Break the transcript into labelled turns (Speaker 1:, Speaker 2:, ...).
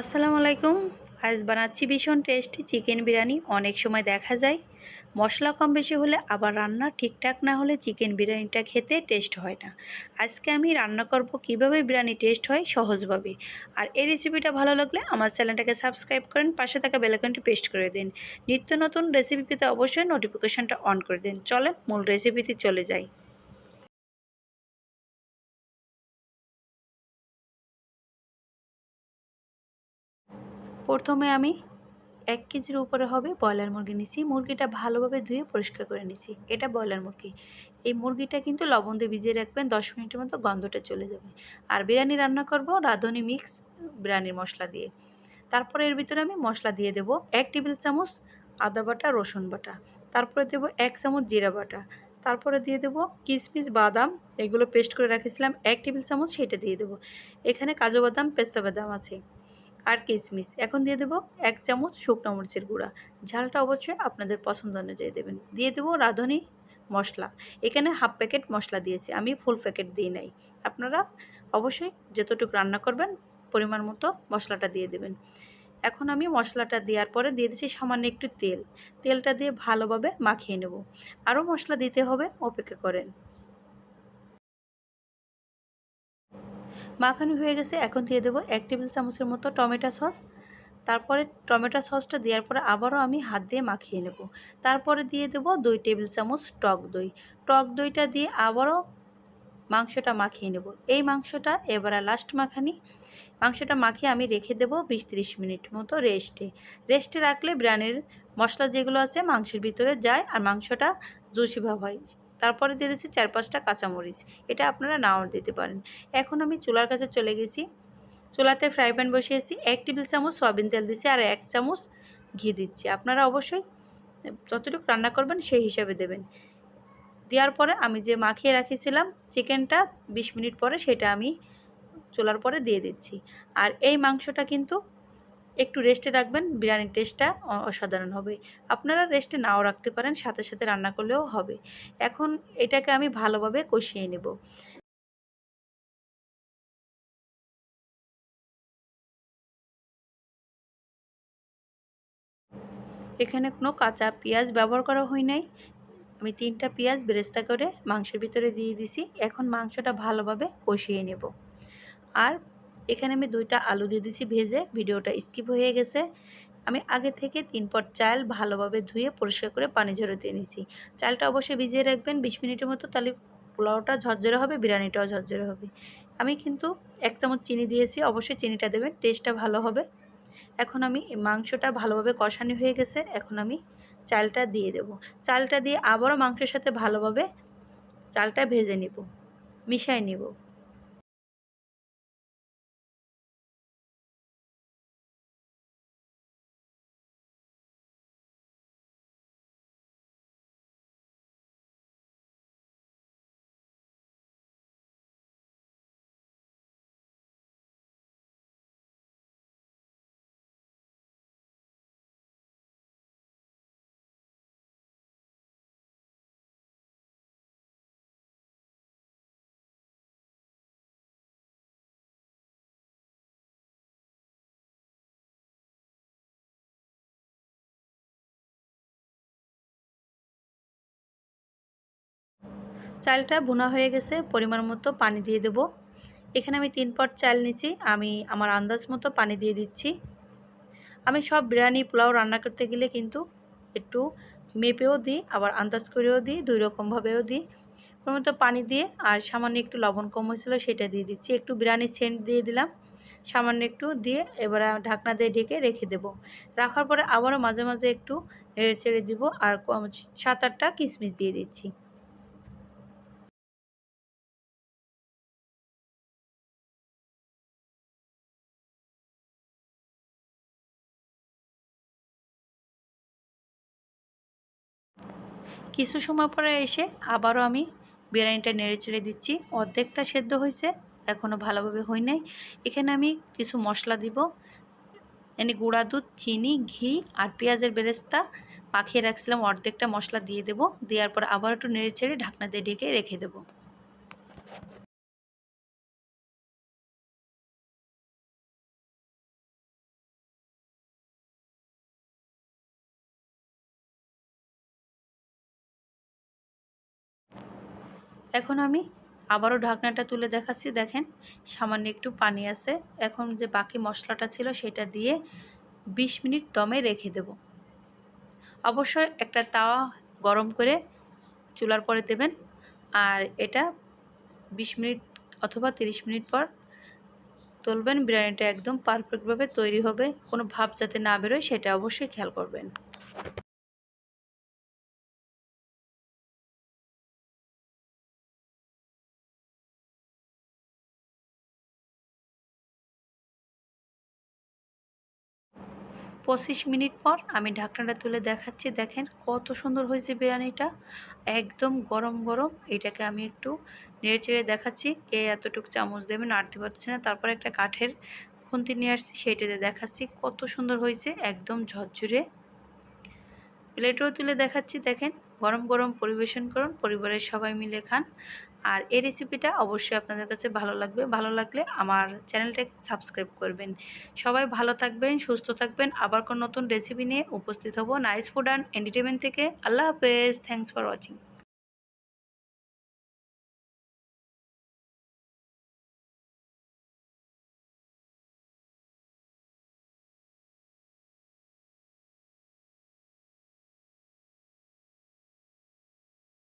Speaker 1: আসসালামু আলাইকুম। আজ বানাচ্ছি ভীষণ টেস্টি চিকেন বিরিয়ানি। অনেক সময় দেখা যায়, মশলা কম বেশি হলে আবার রান্না ঠিকঠাক না হলে চিকেন বিরিয়ানিটা খেতে টেস্ট হয় না। আজকে আমি রান্না করব কীভাবে বিরিয়ানি টেস্ট হয় সহজভাবে। আর এই রেসিপিটা ভালো লাগলে আমার চ্যানেলটাকে সাবস্ক্রাইব করেন, পাশে থাকা বেলাকনটি পেস্ট করে দিন। নিত্য নতুন রেসিপি পেতে অবশ্যই নোটিফিকেশনটা অন করে দিন। চলেন, মূল রেসিপিতে চলে যাই। প্রথমে আমি এক কেজির উপরে হবে ব্রয়লার মুরগি নিছি। মুরগিটা ভালোভাবে ধুয়ে পরিষ্কার করে নিছি। এটা ব্রয়লার মুরগি। এই মুরগিটা কিন্তু লবণ দিয়ে ভিজিয়ে রাখবেন, দশ মিনিটের মতো গন্ধটা চলে যাবে। আর বিরিয়ানি রান্না করব রাঁধুনি মিক্স বিরিয়ানির মশলা দিয়ে। তারপরে এর ভিতরে আমি মশলা দিয়ে দেব এক টেবিল চামচ আদা বাটা, রসুন বাটা। তারপরে দেব এক চামচ জিরা বাটা। তারপরে দিয়ে দেবো কিশমিশ বাদাম, এগুলো পেস্ট করে রাখেছিলাম। এক টেবিল চামচ সেটা দিয়ে দেবো। এখানে কাজু বাদাম, পেস্তা বাদাম আছে। আর কিশমিশ এখন দিয়ে দেবো এক চামচ শুকনো মরিচের গুঁড়া। ঝালটা অবশ্যই আপনাদের পছন্দ অনুযায়ী দেবেন। দিয়ে দেবো রাঁধুনি মশলা। এখানে হাফ প্যাকেট মশলা দিয়েছি। আমি ফুল প্যাকেট দিই নাই। আপনারা অবশ্যই যতটুকু রান্না করবেন পরিমাণ মতো মশলাটা দিয়ে দেবেন। এখন আমি মশলাটা দেওয়ার পরে দিয়ে দিচ্ছি সামান্য একটু তেল। তেলটা দিয়ে ভালোভাবে মাখিয়ে নেব। আরও মশলা দিতে হবে, অপেক্ষা করেন। মাখানো হয়ে গেছে। এখন দিয়ে দেবো এক টেবিল চামচের মতো টমেটো সস। তারপরে টমেটো সসটা দেওয়ার পরে আবারও আমি হাত দিয়ে মাখিয়ে নেব। তারপরে দিয়ে দেবো দুই টেবিল চামচ টক দই। টক দইটা দিয়ে আবারও মাংসটা মাখিয়ে নেব। এই মাংসটা এবারে লাস্ট মাখানি। মাংসটা মাখিয়ে আমি রেখে দেবো বিশ ত্রিশ মিনিট মতো রেস্টে। রেস্টে রাখলে ব্রানের মশলা যেগুলো আছে মাংসের ভিতরে যায় আর মাংসটা জুসি ভাব হয়। তারপরে দিয়ে দিচ্ছি চার পাঁচটা কাঁচামরিচ। এটা আপনারা নাও দিতে পারেন। এখন আমি চুলার কাছে চলে গেছি। চুলাতে ফ্রাই প্যান বসিয়েছি। এক টেবিল চামচ সয়াবিন তেল দিচ্ছি আর এক চামচ ঘি দিচ্ছি। আপনারা অবশ্যই যতটুকু রান্না করবেন সেই হিসাবে দেবেন। দেওয়ার পরে আমি যে মাখিয়ে রাখিছিলাম চিকেনটা বিশ মিনিট পরে সেটা আমি চুলার পরে দিয়ে দিচ্ছি। আর এই মাংসটা কিন্তু একটু রেস্টে রাখবেন, বিরিয়ানির টেস্টটা অসাধারণ হবে। আপনারা রেস্টে নাও রাখতে পারেন, সাথে সাথে রান্না করলেও হবে। এখন এটাকে আমি ভালোভাবে কষিয়ে নেব। এখানে কোনো কাঁচা পেঁয়াজ ব্যবহার করা হয় নাই। আমি তিনটা পেঁয়াজ বেরেস্তা করে মাংসের ভিতরে দিয়ে দিছি। এখন মাংসটা ভালোভাবে কষিয়ে নেব। আর এখানে আমি দুইটা আলু দিয়ে দিছি ভেজে, ভিডিওটা স্কিপ হয়ে গেছে। আমি আগে থেকে তিন পট চাল ভালোভাবে ধুয়ে পরিষ্কার করে পানি ঝরে দিয়ে নিছি। চালটা অবশ্যই ভিজিয়ে রাখবেন, বিশ মিনিটের মতো, তাহলে পোলাওটা ঝরঝরে হবে, বিরিয়ানিটাও ঝরঝরে হবে। আমি কিন্তু এক চামচ চিনি দিয়েছি, অবশ্যই চিনিটা দেবেন, টেস্টটা ভালো হবে। এখন আমি মাংসটা ভালোভাবে কষানি হয়ে গেছে, এখন আমি চালটা দিয়ে দেব। চালটা দিয়ে আবারও মাংসের সাথে ভালোভাবে চালটা ভেজে নিব, মিশাই নিব। চালটা বোনা হয়ে গেছে, পরিমাণ মতো পানি দিয়ে দেব। এখানে আমি তিন পট চাল নিছি আমি আমার আন্দাজ মতো পানি দিয়ে দিচ্ছি। আমি সব বিরিয়ানি, পোলাও রান্না করতে গেলে কিন্তু একটু মেপেও দিই, আবার আন্দাজ করেও দিই, দুই রকমভাবেও দিই। প্রথমত পানি দিয়ে আর সামান্য একটু লবণ কম হয়েছিল সেটা দিয়ে দিচ্ছি। একটু বিরিয়ানি সেন্ট দিয়ে দিলাম, সামান্য একটু দিয়ে এবার ঢাকনা দিয়ে ঢেকে রেখে দেব। রাখার পরে আবারও মাঝে মাঝে একটু নেড়ে চেড়ে দিব, আর সাত আটটা কিশমিশ দিয়ে দিচ্ছি। কিছু সময় পরে এসে আবারও আমি বিরিয়ানিটা নেড়ে চেড়ে দিচ্ছি। অর্ধেকটা সেদ্ধ হয়েছে এখনও ভালোভাবে হয় নাই। এখানে আমি কিছু মশলা দিব। এনে গুঁড়া দুধ, চিনি, ঘি আর পেঁয়াজের বেরেস্তা পাখিয়ে রাখছিলাম। অর্ধেকটা মশলা দিয়ে দেবো। দেওয়ার পর আবার একটু নেড়ে চেড়ে ঢাকনা দিয়ে ঢেকে রেখে দেবো। এখন আমি আবারও ঢাকনাটা তুলে দেখাচ্ছি, দেখেন। সামান্য একটু পানি আছে। এখন যে বাকি মশলাটা ছিল সেটা দিয়ে ২০ মিনিট দমে রেখে দেব। অবশ্যই একটা তাওয়া গরম করে চুলার পরে দেবেন। আর এটা ২০ মিনিট অথবা ৩০ মিনিট পর তুলবেন। বিরিয়ানিটা একদম পারফেক্টভাবে তৈরি হবে। কোনো ভাব যাতে না বেরোয় সেটা অবশ্যই খেয়াল করবেন। পঁচিশ মিনিট পর আমি ঢাকনাটা তুলে দেখাচ্ছি। দেখেন কত সুন্দর হয়েছে বিরিয়ানিটা। একদম গরম গরম। এটাকে আমি একটু নেড়ে চেড়ে দেখাচ্ছি। কে এতটুকু চামচ দেবেন আটতে পারছি না। তারপর একটা কাঠের খুন্তি নিয়ে আসছি, সেইটাতে দেখাচ্ছি কত সুন্দর হয়েছে। একদম ঝরঝরে। প্লেটও তুলে দেখাচ্ছি। দেখেন গরম গরম পরিবেশন করুন, পরিবারের সবাই মিলে খান। আর এই রেসিপিটা অবশ্যই আপনাদের কাছে ভালো লাগবে। ভালো লাগলে আমার চ্যানেলটাকে সাবস্ক্রাইব করবেন। সবাই ভালো থাকবেন, সুস্থ থাকবেন। আবার কোনো নতুন রেসিপি নিয়ে উপস্থিত হব নাইস ফুড অ্যান্ড এন্টারটেনমেন্ট থেকে। আল্লাহ হাফেজ। Thanks for watching